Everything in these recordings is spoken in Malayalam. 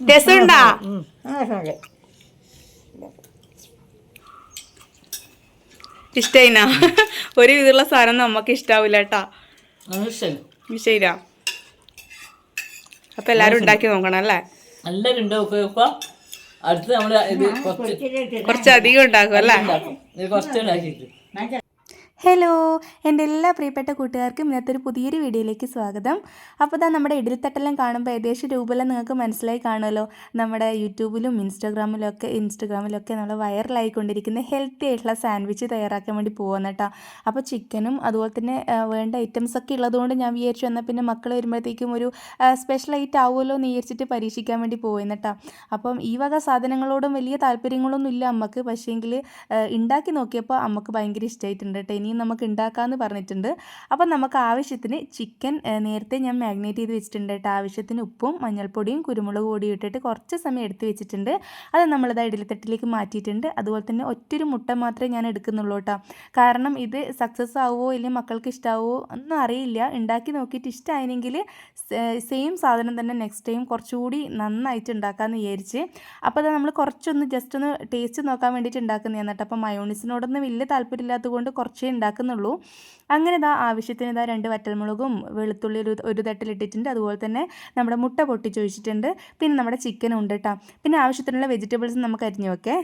രസമുണ്ടാ? ഇഷ്ടയിന? ഒരു വിധമുള്ള സാധനം നമുക്ക് ഇഷ്ടാവൂല കേട്ടാ. ശരിയാ അപ്പൊ എല്ലാരും ഉണ്ടാക്കി നോക്കണം അല്ലേ? അടുത്ത് നമ്മൾ ഇത് കുറച്ച് കുറച്ചധികം ഉണ്ടാക്കും അല്ലേ? കുറച്ച് ഉണ്ടാക്കിയിട്ട്. ഹലോ എന്റെ എല്ലാ പ്രിയപ്പെട്ട കൂട്ടുകാർക്കും ഇന്നത്തെ ഒരു പുതിയൊരു വീഡിയോയിലേക്ക് സ്വാഗതം. അപ്പോൾ ഇതാ നമ്മുടെ ഇടിൽത്തട്ടെല്ലാം കാണുമ്പോൾ ഏകദേശം രൂപമെല്ലാം നിങ്ങൾക്ക് മനസ്സിലായി കാണുമല്ലോ. നമ്മുടെ യൂട്യൂബിലും ഇൻസ്റ്റാഗ്രാമിലും ഒക്കെ ഇൻസ്റ്റാഗ്രാമിലൊക്കെ നമ്മൾ വൈറലായിക്കൊണ്ടിരിക്കുന്ന ഹെൽത്തി ആയിട്ടുള്ള സാൻഡ്വിച്ച് തയ്യാറാക്കാൻ വേണ്ടി പോകുന്ന കേട്ടോ. അപ്പോൾ ചിക്കനും അതുപോലെ തന്നെ വേണ്ട ഐറ്റംസ് ഒക്കെ ഉള്ളതുകൊണ്ട് ഞാൻ വിചാരിച്ചു എന്നാൽ പിന്നെ മക്കൾ വരുമ്പോഴത്തേക്കും ഒരു സ്പെഷ്യൽ ഐറ്റം ആവുമല്ലോ എന്ന് വിചാരിച്ചിട്ട് പരീക്ഷിക്കാൻ വേണ്ടി പോകുന്ന കേട്ടോ. അപ്പം ഈ വക സാധനങ്ങളോടും വലിയ താല്പര്യങ്ങളൊന്നും ഇല്ല അമ്മയ്ക്ക്. പക്ഷേങ്കിൽ ഉണ്ടാക്കി നോക്കിയപ്പോൾ അമ്മയ്ക്ക് ഭയങ്കര ഇഷ്ടമായിട്ടുണ്ട് കേട്ടോ. ഇനിയും നമുക്ക് ഉണ്ടാക്കാമെന്ന് പറഞ്ഞിട്ടുണ്ട്. അപ്പം നമുക്ക് ആവശ്യത്തിന് ചിക്കൻ നേരത്തെ ഞാൻ മാഗ്നേറ്റ് ചെയ്ത് വെച്ചിട്ടുണ്ട് കേട്ടോ. ആവശ്യത്തിന് ഉപ്പും മഞ്ഞൾപ്പൊടിയും കുരുമുളക് പൊടിയും ഇട്ടിട്ട് കുറച്ച് സമയം എടുത്ത് വെച്ചിട്ടുണ്ട്. അത് നമ്മളിത് ഇഡലിത്തട്ടിലേക്ക് മാറ്റിയിട്ടുണ്ട്. അതുപോലെ തന്നെ ഒറ്റൊരു മുട്ട മാത്രമേ ഞാൻ എടുക്കുന്നുള്ളൂ കേട്ടോ. കാരണം ഇത് സക്സസ് ആവുമോ ഇല്ലെങ്കിൽ മക്കൾക്ക് ഇഷ്ടമാവുമോ ഒന്നും അറിയില്ല. ഉണ്ടാക്കി നോക്കിയിട്ട് ഇഷ്ടമായിരുന്നെങ്കിൽ സെയിം സാധനം തന്നെ നെക്സ്റ്റ് ടൈം കുറച്ചുകൂടി നന്നായിട്ട് ഉണ്ടാക്കാമെന്ന് വിചാരിച്ച്. അപ്പോൾ നമ്മൾ കുറച്ചൊന്ന് ജസ്റ്റ് ഒന്ന് ടേസ്റ്റ് നോക്കാൻ വേണ്ടിയിട്ട് ഉണ്ടാക്കുന്നതാണ് കേട്ടോ. അപ്പോൾ മയോണീസിനോടൊന്നും വലിയ താല്പര്യമില്ലാത്തത് കൊണ്ട് കുറച്ചേ ഉണ്ടാക്കുന്നുള്ളൂ. അങ്ങനെ ഇതാ ആവശ്യത്തിന് ഇതാ രണ്ട് വറ്റൽമുളകും വെളുത്തുള്ളി ഒരു ഒരു തട്ടിലിട്ടിട്ടുണ്ട്. അതുപോലെ തന്നെ നമ്മുടെ മുട്ട പൊട്ടിച്ചൊഴിച്ചിട്ടുണ്ട്. പിന്നെ നമ്മുടെ ചിക്കനും ഉണ്ട് കേട്ടോ പിന്നെ ആവശ്യത്തിനുള്ള വെജിറ്റബിൾസ് നമുക്ക് അരിഞ്ഞു വെക്കേ.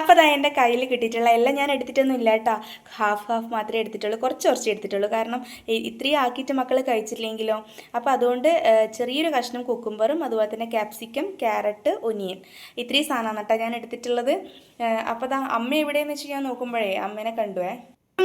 അപ്പോൾ അതാ എന്റെ കയ്യിൽ കിട്ടിയിട്ടുള്ള എല്ലാം ഞാൻ എടുത്തിട്ടൊന്നും ഇല്ല കേട്ടോ. ഹാഫ് ഹാഫ് മാത്രമേ എടുത്തിട്ടുള്ളൂ. കുറച്ച് കുറച്ച് എടുത്തിട്ടുള്ളൂ. കാരണം ഇത്രയും ആക്കിയിട്ട് മക്കൾ കഴിച്ചില്ലെങ്കിലോ? അപ്പോൾ അതുകൊണ്ട് ചെറിയൊരു കഷ്ണം കുക്കുംബറും അതുപോലെ തന്നെ ക്യാപ്സിക്കം ക്യാരറ്റ് ഒനിയൻ ഇത്രയും സാധനമാണ് കേട്ടോ ഞാൻ എടുത്തിട്ടുള്ളത്. അപ്പോൾ അതാ അമ്മ എവിടെയെന്ന് വെച്ച് ഞാൻ നോക്കുമ്പോഴേ അമ്മേനെ കണ്ടുവേ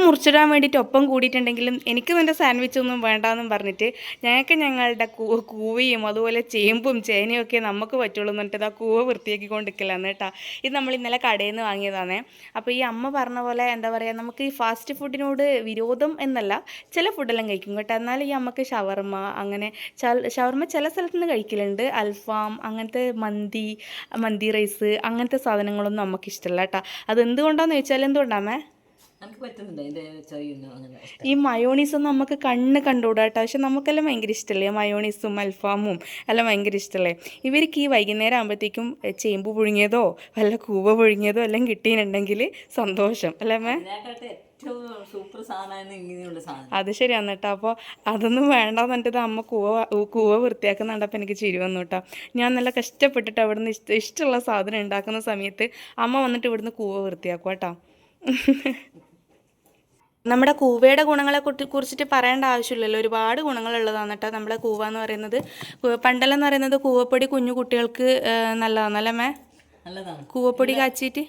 മുറിച്ചിടാൻ വേണ്ടിയിട്ട് ഒപ്പം കൂടിയിട്ടുണ്ടെങ്കിലും എനിക്ക് നിന്റെ സാൻഡ്വിച്ച് ഒന്നും വേണ്ടാന്നും പറഞ്ഞിട്ട് ഞങ്ങൾക്ക് ഞങ്ങളുടെ കൂവയും അതുപോലെ ചേമ്പും ചേനയും ഒക്കെ നമുക്ക് പറ്റുള്ളൂ എന്നിട്ട് ആ കൂവ വൃത്തിയാക്കി കൊണ്ടിരിക്കലാണ് കേട്ടോ. ഇത് നമ്മൾ ഇന്നലെ കടയിൽ നിന്ന് വാങ്ങിയതാണ്. അപ്പോൾ ഈ അമ്മ പറഞ്ഞ പോലെ എന്താ പറയുക നമുക്ക് ഈ ഫാസ്റ്റ് ഫുഡിനോട് വിരോധം എന്നല്ല ചില ഫുഡെല്ലാം കഴിക്കും കേട്ടോ. എന്നാൽ ഈ അമ്മയ്ക്ക് ഷവർമ അങ്ങനെ ഷവർമ ചില സ്ഥലത്ത് നിന്ന് കഴിക്കലുണ്ട്. അൽഫാം അങ്ങനത്തെ മന്തി മന്തി റൈസ് അങ്ങനത്തെ സാധനങ്ങളൊന്നും നമുക്ക് ഇഷ്ടമല്ല കേട്ടോ. അത് എന്തുകൊണ്ടാന്ന് ചോദിച്ചാൽ എന്തുകൊണ്ടാമേ എനിക്ക് പറ്റുന്നില്ല ഒന്നും ചെറിയൊന്നും അങ്ങനെ ഈ മയോണീസും നമുക്ക് കണ്ണ് കണ്ടുകൂടാ കേട്ടോ പക്ഷെ നമുക്കെല്ലാം ഭയങ്കര ഇഷ്ടമല്ലേ മയോണീസും അൽഫാമും എല്ലാം ഭയങ്കര ഇഷ്ടമല്ലേ ഇവർക്ക് ഈ വൈകുന്നേരം ആകുമ്പോഴത്തേക്കും ചേമ്പ് പുഴുങ്ങിയതോ വല്ല കൂവ പുഴുങ്ങിയതോ എല്ലാം കിട്ടിയിട്ടുണ്ടെങ്കിൽ സന്തോഷം. അല്ലേ മേ? സൂപ്പർ അത് ശരിയാണ് കേട്ടോ അപ്പോൾ അതൊന്നും വേണ്ടെന്ന് പറഞ്ഞിട്ട് അമ്മ കൂവ കൂവ വൃത്തിയാക്കുന്നുണ്ടപ്പോൾ എനിക്ക് ചിരി വന്നു കേട്ടോ ഞാൻ നല്ല കഷ്ടപ്പെട്ടിട്ട് അവിടുന്ന് ഇഷ്ട ഇഷ്ടമുള്ള സാധനം ഉണ്ടാക്കുന്ന സമയത്ത് അമ്മ വന്നിട്ട് ഇവിടുന്ന് കൂവ വൃത്തിയാക്കുക കേട്ടോ നമ്മുടെ കൂവയുടെ ഗുണങ്ങളെ കുറിച്ച് കുറിച്ചിട്ട് പറയേണ്ട ആവശ്യമില്ലല്ലോ. ഒരുപാട് ഗുണങ്ങളുള്ളതാണ് കേട്ടോ നമ്മുടെ കൂവ എന്ന് പറയുന്നത്. പണ്ടെല്ലാം എന്ന് പറയുന്നത് കൂവപ്പൊടി കുഞ്ഞു കുട്ടികൾക്ക് നല്ലതാണല്ലേ മേ? നല്ലതാണ്. കൂവപ്പൊടി കാച്ചിട്ട്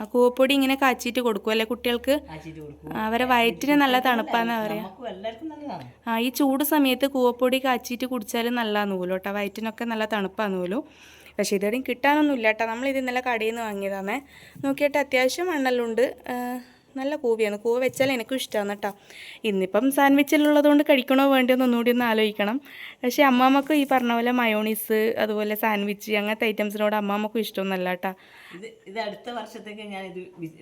ആ കൂവപ്പൊടി ഇങ്ങനെ കാച്ചിട്ട് കൊടുക്കും അല്ലെ കുട്ടികൾക്ക്? അവരെ വയറ്റിന് നല്ല തണുപ്പാന്ന് പറയാ. ആ ഈ ചൂട് സമയത്ത് കൂവപ്പൊടി കാച്ചിട്ട് കുടിച്ചാൽ നല്ലതാന്ന് പോലും കേട്ടോ. വയറ്റിനൊക്കെ നല്ല തണുപ്പാന്ന് പോലും. പക്ഷെ ഇതേടെയും കിട്ടാനൊന്നും ഇല്ല കേട്ടോ. നമ്മൾ ഇത് ഇന്നലെ കടയിൽ നിന്ന് വാങ്ങിയതാണേ. നോക്കിയിട്ട് അത്യാവശ്യം മണ്ണെല്ലുണ്ട് നല്ല കൂവയാണ്. കൂവ വെച്ചാൽ എനിക്കും ഇഷ്ടമാണ് കേട്ടോ ഇന്നിപ്പം സാൻഡ്വിച്ചിലുള്ളതുകൊണ്ട് കഴിക്കണോ എന്ന് ഒന്നുകൂടി ഒന്ന് ആലോചിക്കണം. പക്ഷേ അമ്മാമ്മക്ക് ഈ പറഞ്ഞ പോലെ മയോണീസ് അതുപോലെ സാൻഡ്വിച്ച് അങ്ങനത്തെ ഐറ്റംസിനോട് അമ്മാമ്മക്കും ഇഷ്ടമൊന്നുമല്ല കേട്ടോ ഇത് ഇത് അടുത്ത വർഷത്തേക്ക് ഞാൻ ഇത്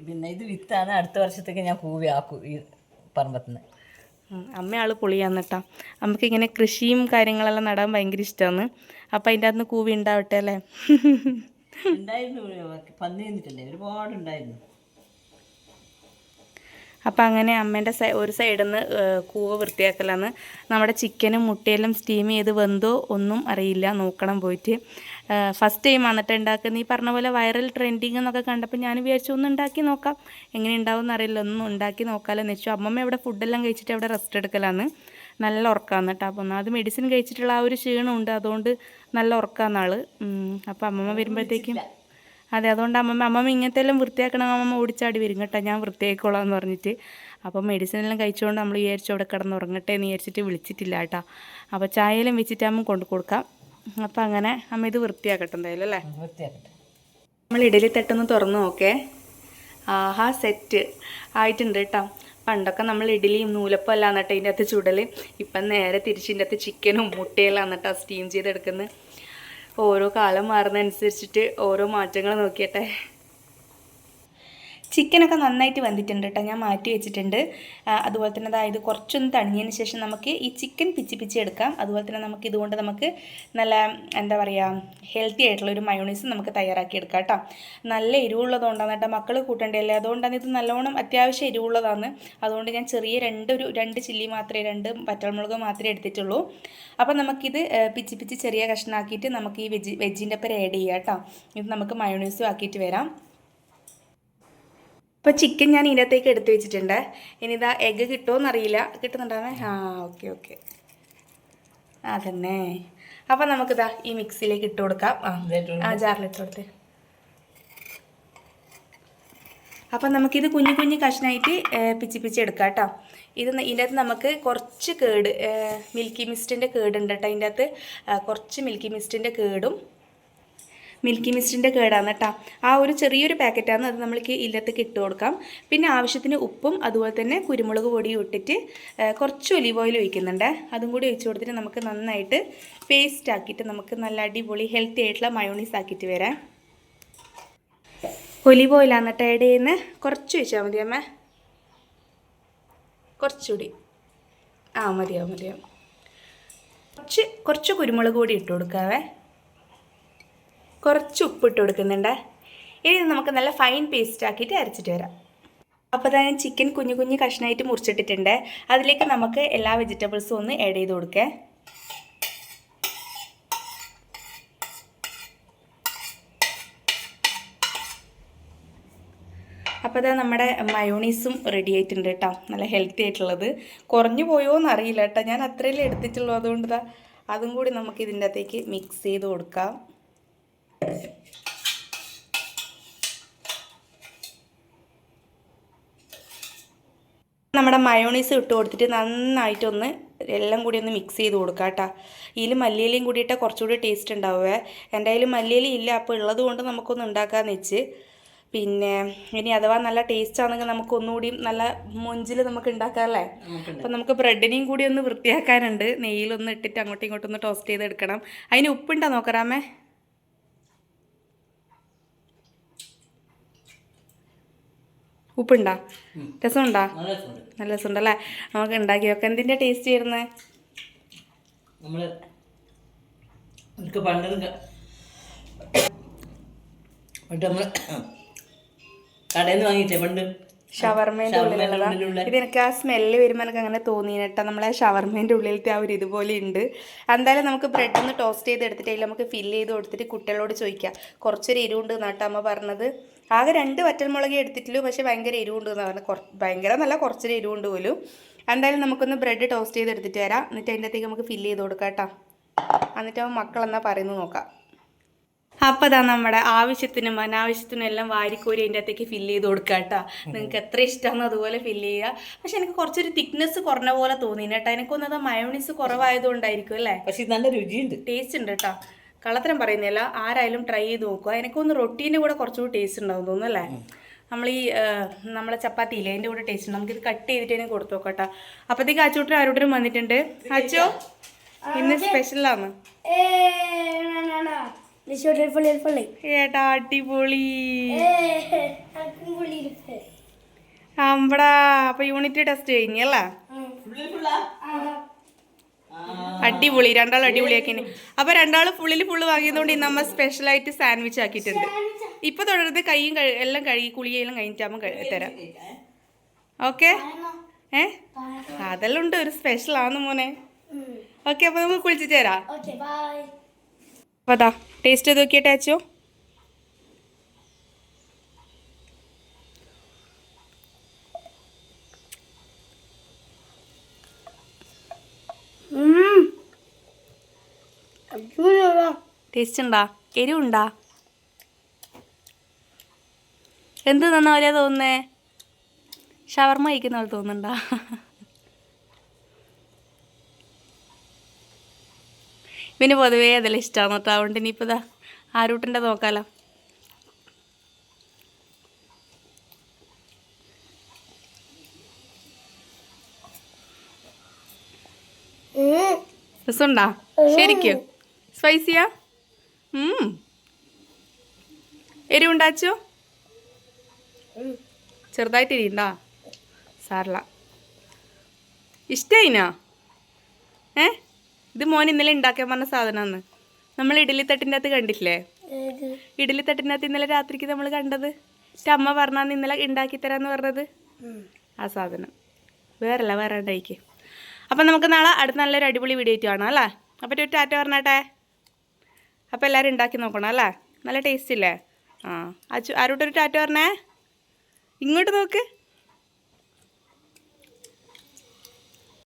പിന്നെ ഇത് വിത്താണ്. അടുത്ത വർഷത്തേക്ക് ഞാൻ കൂവി ആക്കും ഈ പറമ്പത്തുനിന്ന് ഉം, അമ്മയാൾ പൊളിയാന്ന് കേട്ടോ അമ്മയ്ക്ക് ഇങ്ങനെ കൃഷിയും കാര്യങ്ങളെല്ലാം നടാൻ ഭയങ്കര ഇഷ്ടമാണ് അപ്പം അതിന്റെ അകത്ത് കൂവി ഉണ്ടാവട്ടെ അല്ലേ? ഉണ്ടായിരുന്നു. പന്നി നിന്നിട്ടില്ലേ ഒരുപാട് ഉണ്ടായിരുന്നു അപ്പം അങ്ങനെ അമ്മേന്റെ സൈ ഒരു സൈഡിൽ നിന്ന് കൂവ വൃത്തിയാക്കലാണ് നമ്മുടെ ചിക്കനും മുട്ടയെല്ലാം സ്റ്റീം ചെയ്ത് വെന്തോ ഒന്നും അറിയില്ല. നോക്കണം പോയിട്ട്. ഫസ്റ്റ് ടൈം വന്നിട്ട് ഉണ്ടാക്കുന്ന ഈ പറഞ്ഞ പോലെ വൈറൽ ട്രെൻഡിങ് എന്നൊക്കെ കണ്ടപ്പോൾ ഞാൻ വിചാരിച്ചു ഒന്ന് ഉണ്ടാക്കി നോക്കാം. എങ്ങനെ ഉണ്ടാവും എന്നറിയില്ല ഒന്നും ഉണ്ടാക്കി നോക്കാമെന്ന് വെച്ചു അമ്മമ്മ ഇവിടെ ഫുഡെല്ലാം കഴിച്ചിട്ട് അവിടെ റെസ്റ്റ് എടുക്കലാണ് നല്ല ഉറക്കാന്ന് കേട്ടോ. അപ്പം ഒന്നാമത് മെഡിസിൻ കഴിച്ചിട്ടുള്ള ആ ഒരു ക്ഷീണമുണ്ട്. അതുകൊണ്ട് നല്ല ഉറക്കാന്നാൾ അപ്പം അപ്പോൾ അമ്മമ്മ വരുമ്പോഴത്തേക്കും അതെ അതുകൊണ്ട് അമ്മമ്മ അമ്മമ്മ ഇങ്ങനത്തെ എല്ലാം വൃത്തിയാക്കണം അമ്മമ്മ ഓടിച്ചാടി വരും കേട്ടോ. ഞാൻ വൃത്തിയാക്കോളാം എന്ന് പറഞ്ഞിട്ട്. അപ്പം മെഡിസിൻ എല്ലാം കഴിച്ചുകൊണ്ട് നമ്മൾ വിചാരിച്ചു അവിടെ കിടന്ന് ഉറങ്ങട്ടെ എന്ന് വിചാരിച്ചിട്ട് വിളിച്ചിട്ടില്ല കേട്ടോ. അപ്പോൾ ചായയിലും വെച്ചിട്ട് അമ്മ കൊണ്ടു കൊടുക്കാം. അപ്പം അങ്ങനെ അമ്മ ഇത് വൃത്തിയാക്കട്ടെ എന്തായാലും അല്ലേ? വൃത്തിയാക്കട്ടെ. നമ്മൾ ഇഡലി തട്ടൊന്ന് തുറന്നു നോക്കേ. ആഹാ സെറ്റ് ആയിട്ടുണ്ട് കേട്ടോ. പണ്ടൊക്കെ നമ്മൾ ഇഡലിയും നൂലപ്പം അല്ലാന്നിട്ട് ഇതിന്റെ അതിന്റെ അകത്ത് ചുടൽ ഇപ്പം നേരെ തിരിച്ചിന്റെ അകത്ത് ചിക്കനും മുട്ടയെല്ലാം എന്നിട്ട് സ്റ്റീം ചെയ്തെടുക്കുന്നത്. ഓരോ കാലം മാറുന്നതനുസരിച്ചിട്ട് ഓരോ മാറ്റങ്ങൾ നോക്കിയട്ടെ. ചിക്കനൊക്കെ നന്നായിട്ട് വന്നിട്ടുണ്ട് കേട്ടോ ഞാൻ മാറ്റി വെച്ചിട്ടുണ്ട്. അതുപോലെ തന്നെ അതായത് കുറച്ചൊന്ന് തണിഞ്ഞതിന് ശേഷം നമുക്ക് ഈ ചിക്കൻ പിച്ചി പിച്ചി എടുക്കാം. അതുപോലെ തന്നെ നമുക്ക് ഇതുകൊണ്ട് നമുക്ക് നല്ല എന്താ പറയുക ഹെൽത്തി ആയിട്ടുള്ള ഒരു മയോണൈസ് നമുക്ക് തയ്യാറാക്കി എടുക്കാം കേട്ടോ നല്ല എരിവുള്ളതുകൊണ്ടാണ് കേട്ടോ മക്കൾ കൂട്ടണ്ടല്ലേ അതുകൊണ്ടാണ് ഇത് നല്ലോണം അത്യാവശ്യം എരിവുള്ളതാണ് അതുകൊണ്ട് ഞാൻ ചെറിയ രണ്ടൊരു രണ്ട് ചില്ലി മാത്രമേ രണ്ട് പച്ചമുളക് മാത്രമേ എടുത്തിട്ടുള്ളൂ. അപ്പോൾ നമുക്കിത് പിച്ചി പിച്ചി ചെറിയ കഷ്ണമാക്കിയിട്ട് നമുക്ക് ഈ വെജ് വെജിന്റെ ഒപ്പം ആഡ് ചെയ്യാം കേട്ടോ ഇത് നമുക്ക് മയോണൈസും ആക്കിയിട്ട് വരാം. ഇപ്പോൾ ചിക്കൻ ഞാൻ ഇതിനകത്തേക്ക് എടുത്തു വെച്ചിട്ടുണ്ട്. ഇനി ഇതാ എഗ്ഗ് കിട്ടുമോ അറിയില്ല കിട്ടുന്നുണ്ടാവേ ആ ഓക്കെ ഓക്കെ അതന്നെ. അപ്പം നമുക്കിതാ ഈ മിക്സിയിലേക്ക് ഇട്ട് കൊടുക്കാം. ആ ജാറിലിട്ട് കൊടുത്ത്. അപ്പം നമുക്കിത് കുഞ്ഞു കുഞ്ഞു കഷ്ണമായിട്ട് പിച്ചി പിച്ചി എടുക്കാം കേട്ടോ. ഇത് ഇതിന്റെ അകത്ത് നമുക്ക് കുറച്ച് കേട് മിൽക്കി മിസ്റ്റിന്റെ കേടുണ്ട് കേട്ടോ. ഇതിന്റെ അകത്ത് കുറച്ച് മിൽക്കി മിസ്റ്റിന്റെ കേടും മിൽക്കി മിസ്റ്റിന്റെ കേടാണ് കേട്ടോ ആ ഒരു ചെറിയൊരു പാക്കറ്റാണ് അത് നമ്മൾക്ക് ഇല്ലത്തേക്ക് ഇട്ട് കൊടുക്കാം. പിന്നെ ആവശ്യത്തിന് ഉപ്പും അതുപോലെ തന്നെ കുരുമുളക് പൊടിയും ഇട്ടിട്ട് കുറച്ച് ഒലിവ് ഓയിൽ ഒഴിക്കുന്നുണ്ട്. അതും കൂടി ഒഴിച്ച് കൊടുത്തിട്ട് നമുക്ക് നന്നായിട്ട് പേസ്റ്റ് ആക്കിയിട്ട് നമുക്ക് നല്ല അടിപൊളി ഹെൽത്തി ആയിട്ടുള്ള മയോണീസ് ആക്കിയിട്ട് വരാം. ഒലിവ് ഓയിലാണ് കേട്ടോ ആഡ് കുറച്ച് ഒഴിച്ചാൽ മതി അമ്മേ. കുറച്ചുകൂടി. ആ മതിയാവും മതിയാവും. കുറച്ച് കുറച്ച് കുരുമുളക് കൂടി ഇട്ട് കൊടുക്കാവേ. കുറച്ച് ഉപ്പിട്ട് കൊടുക്കുന്നുണ്ട്. ഇനി നമുക്ക് നല്ല ഫൈൻ പേസ്റ്റ് ആക്കിയിട്ട് അരച്ചിട്ട് വരാം. അപ്പോൾ തന്നെ ചിക്കൻ കുഞ്ഞു കുഞ്ഞു കഷ്ണമായിട്ട് മുറിച്ചിട്ടിട്ടുണ്ട്. അതിലേക്ക് നമുക്ക് എല്ലാ വെജിറ്റബിൾസും ഒന്ന് ആഡ് ചെയ്ത് കൊടുക്കുക അപ്പോൾ അതാ നമ്മുടെ മയോണീസും റെഡി ആയിട്ടുണ്ട് കേട്ടോ നല്ല ഹെൽത്തി ആയിട്ടുള്ളത്. കുറഞ്ഞു പോയോ എന്നറിയില്ല കേട്ടോ ഞാൻ അത്രയല്ലേ എടുത്തിട്ടുള്ളൂ. അതുകൊണ്ട് അതും കൂടി നമുക്ക് ഇതിന്റെ അകത്തേക്ക് മിക്സ് ചെയ്ത് കൊടുക്കാം. നമ്മുടെ മയോണീസ് ഇട്ട് കൊടുത്തിട്ട് നന്നായിട്ടൊന്ന് എല്ലാം കൂടി ഒന്ന് മിക്സ് ചെയ്ത് കൊടുക്കാം കേട്ടോ. ഇതിൽ മല്ലിയിലയും കൂടി ഇട്ടാൽ കുറച്ചുകൂടി ടേസ്റ്റ് ഉണ്ടാവുമേ എന്റെ കയ്യിൽ മല്ലിയില ഇല്ല അപ്പോൾ ഉള്ളത് കൊണ്ട് നമുക്കൊന്ന് ഉണ്ടാക്കാമെന്ന് വെച്ച്. പിന്നെ ഇനി അഥവാ നല്ല ടേസ്റ്റ് ആണെങ്കിൽ നമുക്ക് ഒന്നുകൂടി നല്ല മൊഞ്ചിൽ നമുക്ക് ഉണ്ടാക്കാമല്ലേ അപ്പം നമുക്ക് ബ്രെഡിനെയും കൂടി ഒന്ന് വൃത്തിയാക്കാനുണ്ട്. നെയ്യിലൊന്ന് ഇട്ടിട്ട് അങ്ങോട്ടും ഇങ്ങോട്ടും ഒന്ന് ടോസ്റ്റ് ചെയ്തെടുക്കണം. അതിന് ഉപ്പുണ്ടോ നോക്കറാമേ ഉപ്പുണ്ടോ? രസമുണ്ടോ? നല്ല രസമുണ്ട്. നല്ല രസമുണ്ടല്ലേ? നമുക്ക് ഉണ്ടാക്കി വെക്കാം എന്തിന്റെ ടേസ്റ്റ് എനിക്ക് പണ്ട് പണ്ട് നമ്മൾ കടയിൽ നിന്ന് വാങ്ങിയിട്ടേ പണ്ട്? ഷവർമേന്റെ ഉള്ളിലുള്ളതാണ് ഉള്ളിലുള്ളതാ. ഉള്ളിലുള്ള. ഇത് എനിക്ക് ആ സ്മെല്ല് വരുമ്പോൾ എനിക്ക് അങ്ങനെ തോന്നിയിട്ടാ നമ്മളെ ഷവർമേന്റെ ഉള്ളിലത്തെ ആ ഒരു ഇതുപോലെ ഉണ്ട് എന്തായാലും നമുക്ക് ബ്രെഡ് ഒന്ന് ടോസ്റ്റ് ചെയ്ത് എടുത്തിട്ട് അതിൽ നമുക്ക് ഫില്ല് ചെയ്ത് കൊടുത്തിട്ട് കുട്ടികളോട് ചോദിക്കാം. കുറച്ചൊരു എരിവുണ്ട് നാട്ടമ്മ അമ്മ പറഞ്ഞത്. ആകെ രണ്ട് വറ്റൽമുളകേ എടുത്തിട്ടുള്ളൂ പക്ഷേ ഭയങ്കര എരിവുണ്ട് എന്ന് പറഞ്ഞത്. ഭയങ്കര നല്ല കുറച്ചൊരു എരിവുണ്ട് പോലും. എന്തായാലും നമുക്കൊന്ന് ബ്രെഡ് ടോസ്റ്റ് ചെയ്ത് എടുത്തിട്ട് വരാം. എന്നിട്ട് അതിന്റെ അകത്തേക്ക് നമുക്ക് ഫില്ല് ചെയ്ത് കൊടുക്കാം കേട്ടോ. എന്നിട്ട് അവൻ മക്കളെന്നാ പറയുന്നത് നോക്കാം. അപ്പോൾ അതാ നമ്മുടെ ആവശ്യത്തിനും അനാവശ്യത്തിനും എല്ലാം വാരിക്കോരി അതിന്റെ അകത്തേക്ക് ഫില്ല് ചെയ്ത് കൊടുക്കുക കേട്ടോ നിങ്ങൾക്ക് എത്ര ഇഷ്ടമാണെന്ന് അതുപോലെ ഫില്ല് ചെയ്യുക. പക്ഷെ എനിക്ക് കുറച്ചൊരു തിക്നെസ് കുറഞ്ഞ പോലെ തോന്നി കേട്ടോ. എനിക്കൊന്നത് മയോണീസ് കുറവായതുകൊണ്ടായിരിക്കും അല്ലേ? പക്ഷെ നല്ല രുചിയുണ്ട്. ടേസ്റ്റ് ഉണ്ട് കേട്ടോ കള്ളത്തരം പറയുന്നില്ല. ആരായാലും ട്രൈ ചെയ്ത് നോക്കുക. എനിക്കൊന്ന് റൊട്ടീന്റെ കൂടെ കുറച്ചുകൂടി ടേസ്റ്റ് ഉണ്ടാവും തോന്നുന്നു അല്ലേ? നമ്മൾ ഈ നമ്മളെ ചപ്പാത്തിയില്ലേ അതിന്റെ കൂടെ ടേസ്റ്റ് ഉണ്ട്. നമുക്കിത് കട്ട് ചെയ്തിട്ട് തന്നെ കൊടുത്തു നോക്കാം കേട്ടോ അപ്പോഴത്തേക്ക് അച്ചൂട്ടനും ആരോട്ടരും വന്നിട്ടുണ്ട്. അച്ചോ ഇന്ന് സ്പെഷ്യലാണ് ഏട്ടാ അടിപൊളി. അമ്പടാ അപ്പൊ യൂണിറ്റ് ടെസ്റ്റ് കഴിഞ്ഞല്ലേ അടിപൊളി രണ്ടാളും അടിപൊളിയാക്കിന് അപ്പൊ രണ്ടാളും ഫുള്ളിൽ ഫുള്ള് വാങ്ങിയതുകൊണ്ട് നമ്മൾ നമ്മ സ്പെഷ്യലായിട്ട് സാൻഡ്വിച്ച് ആക്കിയിട്ടുണ്ട് ഇപ്പൊ തുടർന്ന് കൈയും എല്ലാം കഴുകി കുളിയെല്ലാം കഴിഞ്ഞിട്ടാകുമ്പോൾ കഴി- തരാം. ഓക്കെ? ഏ? അതെല്ലാം ഉണ്ട് ഒരു സ്പെഷ്യൽ ആന്ന് മോനെ. ഓക്കെ അപ്പൊ നമുക്ക് കുളിച്ചിട്ട് തരാം അപ്പൊ അതാ ടേസ്റ്റ് ചെയ്ത് നോക്കിയിട്ട് അച്ചോ ടേസ്റ്റ് ഉണ്ടാ? എരിവുണ്ടാ? എന്ത് തന്ന പോലെ തോന്നുന്നേ? ഷവർമ്മ കഴിക്കുന്ന പോലെ തോന്നുന്നുണ്ടാ? ഇവന് പൊതുവേ അതെല്ലാം ഇഷ്ടമാണ് കേട്ടോ. അതുകൊണ്ട് ഇനിയിപ്പോൾ ഇതാ ആരൂട്ടിന്റെ നോക്കാലോ. രസമുണ്ടാ? ശരിക്കും? സ്പൈസിയാ? എരിവുണ്ടാച്ചോ ചെറുതായിട്ട് ഇരിണ്ടാ സാറില്ല ഇഷ്ടമായിനാ ഏ? ഇത് മോൻ ഇന്നലെ ഉണ്ടാക്കാൻ പറഞ്ഞ സാധനമാണ് നമ്മൾ ഇഡലി തട്ടിന്റെ അകത്ത് കണ്ടില്ലേ ഇഡലി തട്ടിന്റെ അകത്ത് ഇന്നലെ രാത്രിക്ക് നമ്മൾ കണ്ടത്. അമ്മ പറഞ്ഞാന്ന് ഇന്നലെ ഉണ്ടാക്കി തരാന്ന് പറഞ്ഞത്. ആ സാധനം. വേറല്ല വേറെ ഉണ്ടായിക്ക്. അപ്പം നമുക്ക് നാളെ അടുത്ത നല്ലൊരു അടിപൊളി വീഡിയോ ആയിട്ട് കാണാം അല്ലേ? അപ്പം ഒരു ടാറ്റ പറഞ്ഞാട്ടെ? അപ്പോൾ എല്ലാവരും ഉണ്ടാക്കി നോക്കണം അല്ലേ? നല്ല ടേസ്റ്റ് ഇല്ലേ? ആ അച്ചു ആരോട്ടൊരു ടാറ്റ പറഞ്ഞേ? ഇങ്ങോട്ട് നോക്ക്.